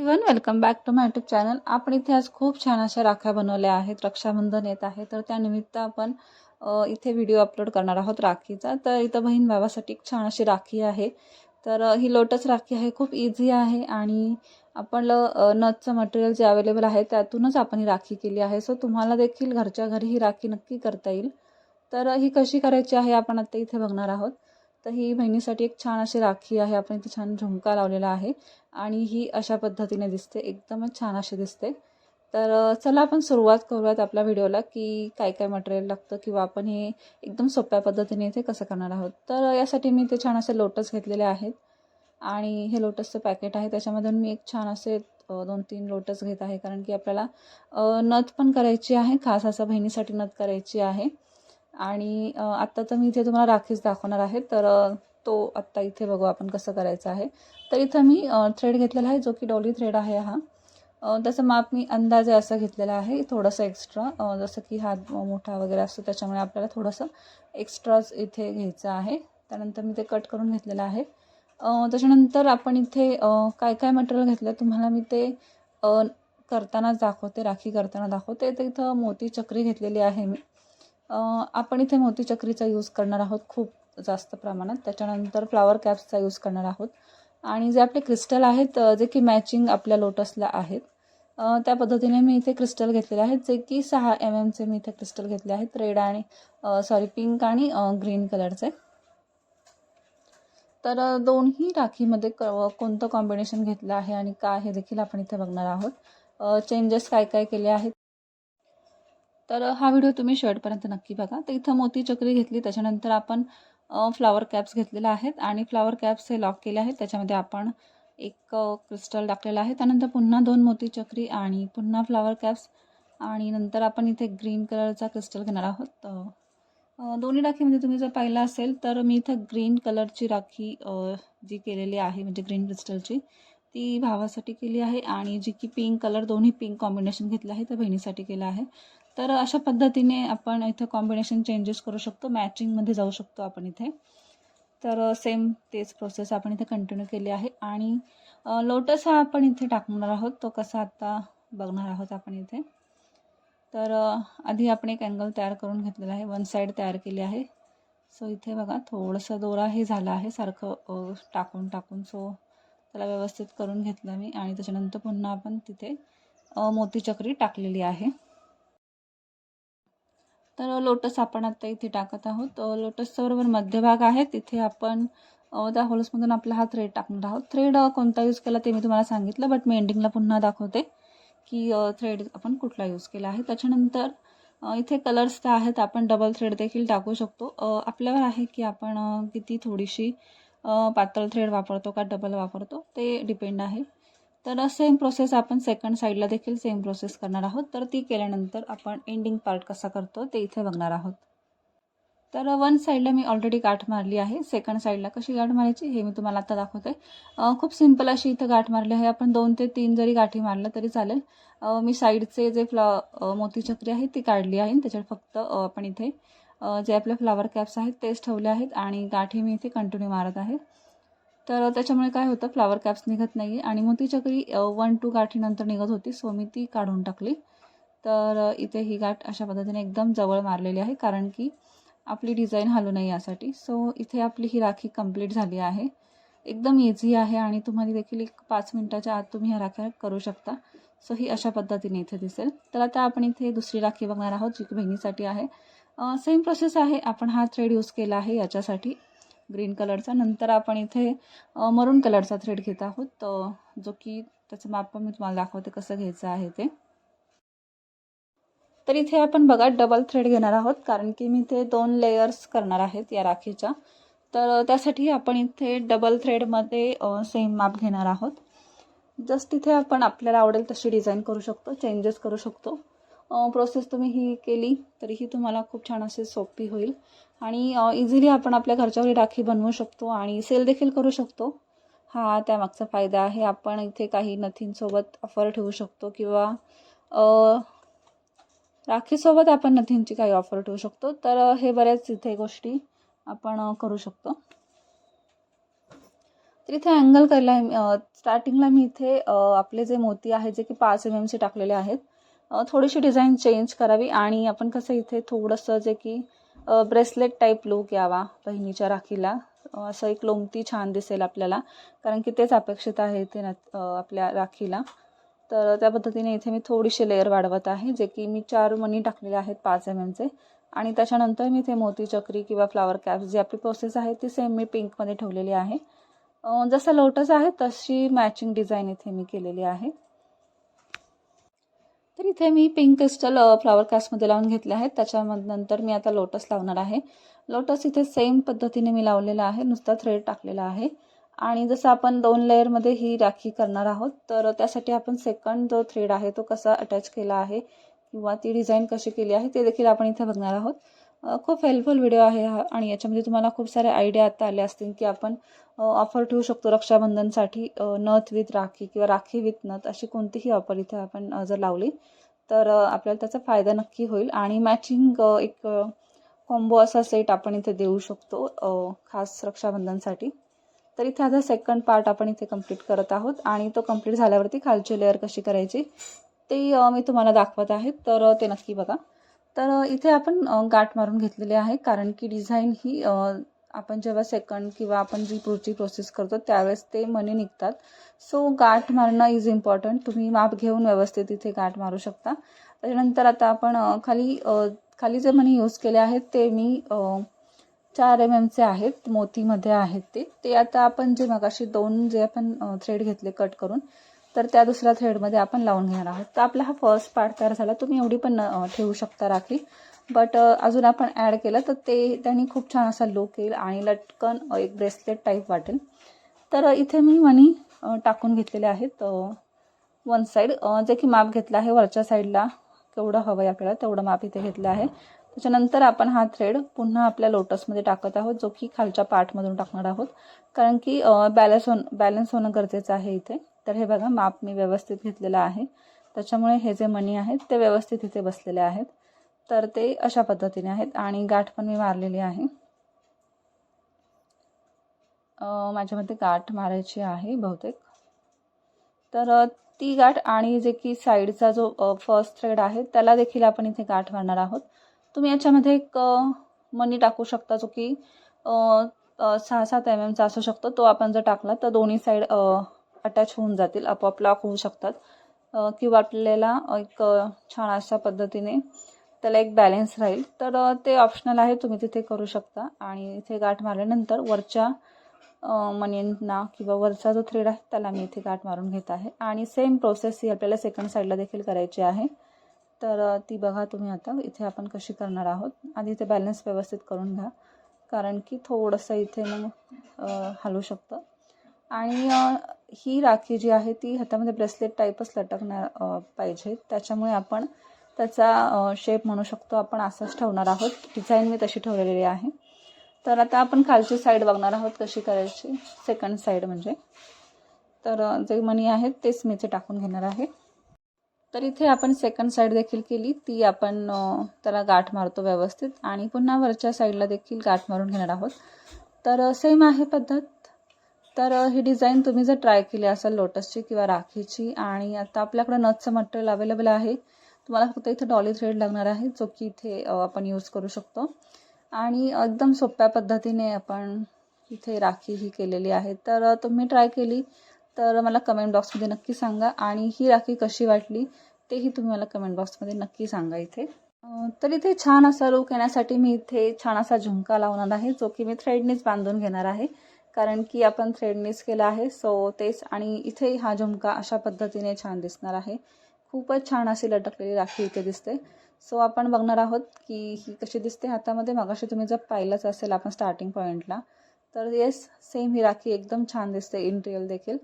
Even welcome back to my YouTube channel आपण इथे आज खूप छान अशा राख्या बनवल्या आहेत रक्षाबंधन येत आहे. तर त्यानिमित्त आपण इथे व्हिडिओ अपलोड करणार आहोत राखीचा. तर इथं बहीण भावासाठी एक छान अशी राखी आहे. तर ही लोटस राखी आहे. खूप इझी आहे आणि आपण नथचं मटेरियल जे अवेलेबल आहे त्यातूनच आपण ही राखी केली आहे. सो तुम्हाला देखील घरच्या घरी ही राखी नक्की करता येईल. तर ही कशी करायची आहे आपण आता इथे बघणार आहोत. तर ही बहिणीसाठी एक छान अशी राखी आहे. आपण इथे छान झुमका लावलेला आहे आणि ही अशा पद्धतीने दिसते. एकदमच छान अशी दिसते. तर चला आपण सुरुवात करूयात आपल्या व्हिडिओला की काय काय मटेरियल लागतं किंवा आपण हे एकदम सोप्या पद्धतीने इथे कसं करणार आहोत. तर यासाठी मी इथे छान असे लोटस घेतलेले आहेत आणि हे लोटसचं पॅकेट आहे. त्याच्यामधून मी एक छान असे दोन तीन लोटस घेत आहे. कारण की आपल्याला नथ पण करायची आहे. खास असं बहिणीसाठी नथ करायची आहे. आणि आत्ता तर मी इथे तुम्हाला राखीच दाखवणार आहे तर तो आत्ता इथे बघू आपण कसं करायचं आहे. तर इथं मी थ्रेड घेतलेला आहे जो की डॉली थ्रेड आहे हा. त्याचं माप मी अंदाजे असं घेतलेलं आहे थोडंसं एक्स्ट्रा जसं की हात मोठा वगैरे असतो त्याच्यामुळे आपल्याला थोडंसं एक्स्ट्राच इथे घ्यायचं आहे. त्यानंतर मी ते कट करून घेतलेलं आहे. त्याच्यानंतर आपण इथे काय काय मटेरियल घेतलं तुम्हाला मी ते करतानाच दाखवते राखी करताना दाखवते. तर इथं मोती चक्री घेतलेली आहे मी. आपण इथे मोती चक्रीचा यूज करणार आहोत खूप जास्त प्रमाणात. त्याच्यानंतर फ्लावर कॅप्सचा यूज करणार आहोत. आणि जे आपले क्रिस्टल आहेत जे की मॅचिंग आपल्या लोटसला आहेत त्या पद्धतीने मी इथे क्रिस्टल घेतलेले आहेत जे की सहा mm एम एमचे मी इथे क्रिस्टल घेतले आहेत रेड आणि सॉरी पिंक आणि ग्रीन कलरचे तर दोन्ही राखीमध्ये क कोणतं कॉम्बिनेशन घेतलं आहे आणि काय हे देखील आपण इथे बघणार आहोत. चेंजेस काय काय केले आहेत? तर हा व्हिडिओ तुम्ही शेवटपर्यंत नक्की बघा. तर इथं मोती चक्री घेतली. त्याच्यानंतर आपण फ्लावर कॅप्स घेतलेल्या आहेत आणि फ्लावर कॅप्स हे लॉक केले आहेत. त्याच्यामध्ये आपण एक क्रिस्टल टाकलेला आहे. त्यानंतर पुन्हा दोन मोती चक्री आणि पुन्हा फ्लावर कॅप्स आणि नंतर आपण इथे ग्रीन कलरचा क्रिस्टल घेणार आहोत. दोन्ही राखीमध्ये तुम्ही जर पाहिलं असेल तर मी इथं ग्रीन कलरची राखी जी केलेली आहे म्हणजे ग्रीन क्रिस्टलची ती भावासाठी केली आहे आणि जी की पिंक कलर दोन्ही पिंक कॉम्बिनेशन घेतलं आहे तर बहिणीसाठी केलं आहे. तर अशा पद्धतीने आपण इथं कॉम्बिनेशन चेंजेस करू शकतो. मॅचिंगमध्ये जाऊ शकतो आपण इथे. तर सेम तेच प्रोसेस आपण इथे कंटिन्यू केली आहे. आणि लोटस हा आपण इथे टाकणार आहोत. तो कसा आता बघणार आहोत आपण इथे. तर आधी आपण एक अँगल तयार करून घेतलेला आहे. वन साईड तयार केली आहे. सो इथे बघा थोडंसं दोरा हे झालं आहे. सारखं टाकून टाकून. सो त्याला व्यवस्थित करून घेतलं मी. आणि त्याच्यानंतर पुन्हा आपण तिथे मोतीचक्री टाकलेली आहे. तर लोटस आपण आता इथे टाकत आहोत. लोटसचा बरोबर मध्यभाग आहे. तिथे आपण त्या होल्समधून आपला हा थ्रेड टाकणार आहोत. थ्रेड कोणता यूज केला ते मी तुम्हाला सांगितलं बट मी एंडिंगला पुन्हा दाखवते की थ्रेड आपण कुठला यूज केला आहे. त्याच्यानंतर इथे कलर्स तर आहेत. आपण डबल थ्रेड देखील टाकू शकतो. आपल्यावर आहे की आपण किती थोडीशी पातळ थ्रेड वापरतो का डबल वापरतो ते डिपेंड आहे. तर सेम प्रोसेस आपण सेकंड साईडला देखील सेम प्रोसेस करणार आहोत. तर ती केल्यानंतर आपण एंडिंग पार्ट कसा करतो ते इथे बघणार आहोत. तर वन साईडला मी ऑलरेडी गाठ मारली आहे. सेकंड साईडला कशी गाठ मारायची हे मी तुम्हाला आता दाखवते. खूप सिंपल अशी इथं गाठ मारली आहे. आपण दोन ते तीन जरी गाठी मारलं तरी चालेल. मी साईडचे जे फ्ला मोतीचक्री आहे ती काढली आहे. त्याच्यात फक्त आपण इथे जे आपले फ्लावर कॅप्स आहेत तेच ठेवले आहेत आणि गाठी मी इथे कंटिन्यू मारत आहे. तर त्याच्यामुळे काय होतं फ्लावर कॅप्स निघत नाही आणि मग ती चकरी वन टू गाठीनंतर निघत होती सो मी ती काढून टाकली. तर इथे ही गाठ अशा पद्धतीने एकदम जवळ मारलेली आहे कारण की आपली डिझाईन हलू नये यासाठी. सो इथे आपली ही राखी कंप्लीट झाली आहे. एकदम इझी आहे आणि तुम्हाला देखील एक पाच मिनटाच्या आत तुम्ही ह्या राख्या करू शकता. सो ही अशा पद्धतीने इथे दिसेल. तर आता आपण इथे दुसरी राखी बघणार आहोत जी की बहिणीसाठी आहे. सेम प्रोसेस आहे. आपण हा थ्रेड यूज केला आहे याच्यासाठी. ग्रीन कलरचा. नंतर आपण इथे मरून कलरचा थ्रेड घेत आहोत. जो की त्याचं माप मी तुम्हाला दाखवते कसं घ्यायचं आहे ते. तर इथे आपण बघा डबल थ्रेड घेणार आहोत. कारण की मी इथे दोन लेयर्स करणार आहेत या राखीच्या. तर त्यासाठी आपण इथे डबल थ्रेडमध्ये सेम माप घेणार आहोत. जस्ट इथे आपण आपल्याला आवडेल तशी डिझाईन करू शकतो चेंजेस करू शकतो. प्रोसेस तुम्ही ही केली तरीही तुम्हाला खूप छान अशी सोपी होईल. आणि इझिली आपण आपल्या घरच्या घरी राखी बनवू शकतो आणि सेल देखील करू शकतो. हा त्यामागचा फायदा आहे. आपण इथे काही नथींसोबत ऑफर ठेवू शकतो किंवा राखीसोबत आपण नथींची काही ऑफर ठेवू शकतो. तर हे बऱ्याच इथे गोष्टी आपण करू शकतो. तर इथे अँगल करायला आहे स्टार्टिंगला मी इथे आपले जे मोती आहेत जे की पाच एम एमचे टाकलेले आहेत थोडीशी डिझाईन चेंज करावी आणि आपण कसं इथे थोडंसं जे की ब्रेसलेट टाईप लुक यावा बहिणीच्या राखीला. असं एक लोमती छान दिसेल आपल्याला. कारण की तेच अपेक्षित आहे इथे आपल्या राखीला. तर त्या पद्धतीने इथे मी थोडीशी लेअर वाढवत आहे जे की मी चार मणी टाकलेले आहेत पाच एम एमचे आणि त्याच्यानंतर मी इथे मोती चक्री किंवा फ्लावर कॅप्स जी आपली प्रोसेस आहे ती सेम मी पिंकमध्ये ठेवलेली आहे. जसा जसं लोटस आहे तशी मॅचिंग डिझाईन इथे मी केलेली आहे. इथे मी पिंक क्रिस्टल फ्लावर कास्टमध्ये लावून घेतले आहेत. त्याच्यानंतर मी आता लोटस लावणार आहे. लोटस इथे सेम पद्धतीने मी लावलेला आहे. नुसता थ्रेड टाकलेला आहे. आणि जसं आपण दोन लेअरमध्ये ही राखी करणार आहोत तर त्यासाठी आपण सेकंड जो थ्रेड आहे तो कसा अटॅच केला आहे किंवा ती डिझाईन कशी केली आहे ते देखील आपण इथे बघणार आहोत. खूप हेल्पफुल व्हिडिओ आहे हा आणि याच्यामध्ये तुम्हाला खूप सारे आयडिया आता आले असतील की आपण ऑफर ठेवू शकतो रक्षाबंधनसाठी नथ विथ राखी किंवा राखी विथ नथ अशी कोणतीही ऑफर इथे आपण जर लावली तर आपल्याला त्याचा फायदा नक्की होईल. आणि मॅचिंग एक कॉम्बो असा सेट आपण इथे देऊ शकतो खास रक्षाबंधनसाठी. तर इथे आता सेकंड पार्ट आपण इथे कंप्लीट करत आहोत. आणि तो कंप्लीट झाल्यावरती खालची लेअर कशी करायची ते मी तुम्हाला दाखवत आहे. तर ते नक्की बघा. तर इथे आपण गाठ मारून घेतलेले आहे. कारण की डिझाईन ही आपण जेव्हा सेकंड किंवा आपण जी पुढची प्रोसेस करतो त्यावेळेस ते मनी निघतात. सो गाठ मारणं इज इम्पॉर्टंट तुम्ही माप घेऊन व्यवस्थित इथे गाठ मारू शकता. त्याच्यानंतर आता आपण खाली खाली जे मनी यूज केले आहेत ते मी चार एम एमचे आहेत. मोतीमध्ये आहेत ते. ते आता आपण जे मगाशी दोन जे आपण थ्रेड घेतले कट करून तर त्या दुसऱ्या थ्रेडमध्ये आपण लावून घेणार आहोत. तर आपला हा फर्स्ट पार्ट तयार झाला. तुम्ही एवढी पण ठेवू शकता राखी. बट uh, अजून आपण ॲड केलं तर ते त्यांनी खूप छान असा लुक येईल आणि लटकन एक ब्रेसलेट टाईप वाटेल. तर इथे मी मनी टाकून घेतलेले आहेत वन साईड जे की माप घेतलं आहे वरच्या साईडला केवढं हवं आहे आपल्याला तेवढं माप इथे घेतलं आहे. त्याच्यानंतर आपण हा थ्रेड पुन्हा आपल्या लोटसमध्ये टाकत आहोत जो की खालच्या पार्टमधून टाकणार आहोत. कारण की बॅलन्स होणं बॅलन्स होणं गरजेचं आहे इथे. तर हे बघा माप मी व्यवस्थित घेतलेलं आहे. त्याच्यामुळे हे जे मनी आहेत ते व्यवस्थित इथे बसलेले आहेत. तर ते अशा पद्धतीने आहेत आणि गाठ पण मी मारलेली आहे. माझ्या मते गाठ मारायची आहे बहुतेक. तर ती गाठ आणि जे की साईडचा जो फर्स्ट थ्रेड आहे त्याला देखील आपण इथे गाठ मारणार आहोत. तुम्ही याच्यामध्ये एक मनी टाकू शकता जो की सहा सात एम एमचा असू शकतो. तो आपण जर टाकला तर दोन्ही साईड अटॅच होऊन जातील आपोआप लॉक होऊ शकतात. किंवा आपल्याला एक छान अशा पद्धतीने त्याला एक बॅलेन्स राहील. तर ते ऑप्शनल आहे. तुम्ही तिथे करू शकता. आणि इथे गाठ मारल्यानंतर वरच्या मनींना किंवा वरचा जो थ्रेड आहे त्याला मी इथे गाठ मारून घेत आहे. आणि सेम प्रोसेस ही आपल्याला सेकंड साईडला देखील करायची आहे. तर ती बघा तुम्ही आता इथे आपण कशी करणार आहोत. आधी इथे बॅलन्स व्यवस्थित करून घ्या. कारण की थोडंसं इथे मग हलू शकतं. आणि ही राखी जी आहे ती हातामध्ये ब्रेसलेट टाईपच लटकणार पाहिजे. त्याच्यामुळे आपण त्याचा शेप म्हणू शकतो आपण असंच ठेवणार आहोत. डिझाईन मी तशी ठेवलेली आहे. तर आता आपण खालची साईड बघणार आहोत कशी करायची. सेकंड साईड म्हणजे. तर जे मणी आहेत तेच मी इथे टाकून घेणार आहे. तर इथे आपण सेकंड साईड देखील केली. ती आपण त्याला गाठ मारतो व्यवस्थित. आणि पुन्हा वरच्या साईडला देखील गाठ मारून घेणार आहोत. तर सेम आहे पद्धत. तर ही डिझाईन तुम्ही जर ट्राय केली असाल लोटसची किंवा राखीची आणि आता आपल्याकडं नथचं मटेरियल अवेलेबल आहे तुम्हाला फक्त इथे डॉली थ्रेड लागणार आहे जो की इथे आपण यूज करू शकतो. आणि एकदम सोप्या पद्धतीने आपण इथे राखी ही केलेली आहे. तर तुम्ही ट्राय केली तर मला कमेंट बॉक्समध्ये नक्की सांगा. आणि ही राखी कशी वाटली तेही तुम्ही मला कमेंट बॉक्समध्ये नक्की सांगा इथे. तर इथे छान असा लुक येण्यासाठी मी इथे छान असा झुमका लावणार आहे जो की मी थ्रेडनीच बांधून घेणार आहे. कारण की आपण थ्रेडनीच केला आहे सो तेच. आणि इथे हा झुमका अशा पद्धतीने छान दिसणार आहे. खूपच छान अशी लटकलेली राखी इथे दिसते. सो आपण बघणार आहोत की ही कशी दिसते. हातामध्ये मगाशी तुम्ही जर पाहिलंच असेल आपण स्टार्टिंग पॉईंटला तर येस सेम ही राखी एकदम छान दिसते. इंटेरियल देखील.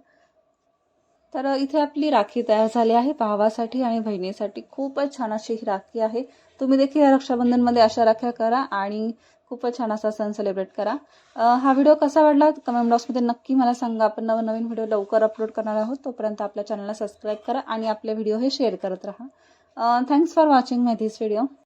तर इथे आपली राखी तयार झाली आहे भावासाठी आणि बहिणीसाठी. खूपच छान अशी ही राखी आहे. तुम्ही देखील या रक्षाबंधनमध्ये अशा राख्या करा आणि खूपच छान असा सण सेलिब्रेट करा. हा व्हिडिओ कसा वाटला कमेंट बॉक्समध्ये नक्की मला सांगा. आपण नवनवीन व्हिडिओ लवकर अपलोड करणार आहोत. तोपर्यंत आपल्या चॅनलला सबस्क्राईब करा आणि आपले व्हिडिओ हे शेअर करत राहा. Thanks for watching my this video